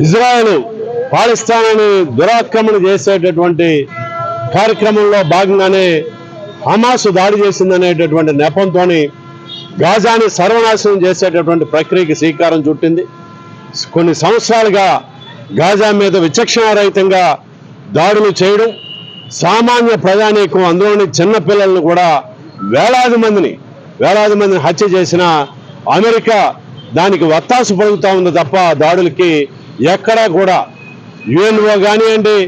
Israel పాలిస్తానని దురాక్రమణ చేసేటటువంటి కార్యక్రమంలో భాగంగానే హమాసు దాడి చేసిందనేటటువంటి నెపంతో గాజాని సర్వనాశనం చేసేటటువంటి ప్రక్రియకి శ్రీకారం చుట్టింది. కొన్ని సంవత్సరాలుగా గాజా మీద విచక్షణారహితంగా దాడులు చేయడం సామాన్య ప్రజానీకం అందులోని చిన్న పిల్లలను కూడా వేలాది మందిని వేలాది మందిని హత్య చేసిన అమెరికా దానికి వత్తాసు పలుకుతా ఉంది తప్ప దాడులకి ఎక్కడా కూడా యుఎన్ఓ కానివ్వండి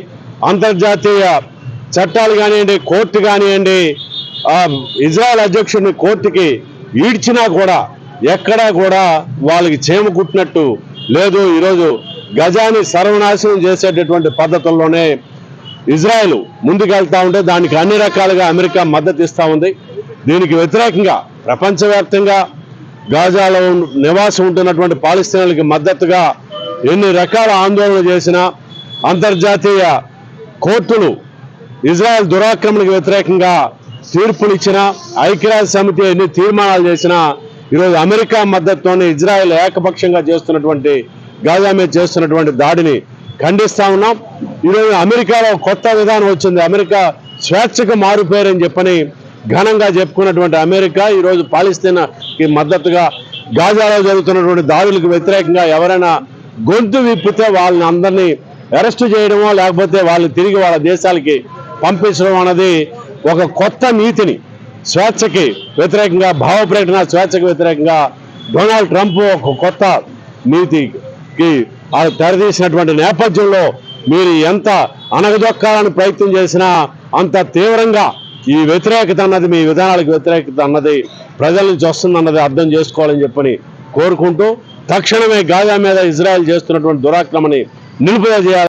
అంతర్జాతీయ చట్టాలు కానివ్వండి కోర్టు కానివ్వండి ఇజ్రాయెల్ అధ్యక్షుడిని కోర్టుకి ఈడ్చినా కూడా ఎక్కడా కూడా వాళ్ళకి చేమ కుట్టినట్టు లేదు. ఈరోజు గజాని సర్వనాశనం చేసేటటువంటి పద్ధతుల్లోనే ఇజ్రాయెల్ ముందుకెళ్తా ఉంటే దానికి అన్ని రకాలుగా అమెరికా మద్దతు ఇస్తూ ఉంది. దీనికి వ్యతిరేకంగా ప్రపంచవ్యాప్తంగా గాజాలో నివాసం ఉంటున్నటువంటి పాలిస్తీనాలకి మద్దతుగా ఎన్ని రకాల ఆందోళన చేసినా అంతర్జాతీయ కోర్టులు ఇజ్రాయెల్ దురాక్రమణకు వ్యతిరేకంగా తీర్పులు ఇచ్చిన ఐక్యరాజ్య సమితి ఎన్ని తీర్మానాలు చేసినా ఈరోజు అమెరికా మద్దతుతోనే ఇజ్రాయెల్ ఏకపక్షంగా చేస్తున్నటువంటి గాజా మీద చేస్తున్నటువంటి దాడిని ఖండిస్తా ఉన్నాం. ఈరోజు అమెరికాలో కొత్త విధానం వచ్చింది. అమెరికా స్వేచ్ఛకు మారుపేరని చెప్పని ఘనంగా చెప్పుకున్నటువంటి అమెరికా ఈరోజు పాలిస్తీనాకి మద్దతుగా గాజాలో జరుగుతున్నటువంటి దాడులకు వ్యతిరేకంగా ఎవరైనా గొంతు విప్పితే వాళ్ళని అందరినీ అరెస్ట్ చేయడమో లేకపోతే వాళ్ళు తిరిగి వాళ్ళ దేశాలకి పంపించడం అన్నది ఒక కొత్త నీతిని స్వేచ్ఛకి వ్యతిరేకంగా భావ ప్రకటన స్వేచ్ఛకు వ్యతిరేకంగా డొనాల్డ్ ట్రంప్ ఒక కొత్త నీతికి తెరదీసినటువంటి నేపథ్యంలో మీరు ఎంత అనగదొక్కాలని ప్రయత్నం చేసినా అంత తీవ్రంగా ఈ వ్యతిరేకత అన్నది మీ విధానాలకు వ్యతిరేకత అన్నది ప్రజల నుంచి వస్తుందన్నది అర్థం చేసుకోవాలని చెప్పని కోరుకుంటూ తక్షణమే గాజా మీద ఇజ్రాయెల్ చేస్తున్నటువంటి దురాక్రమని నిలుపుదల చేయాలి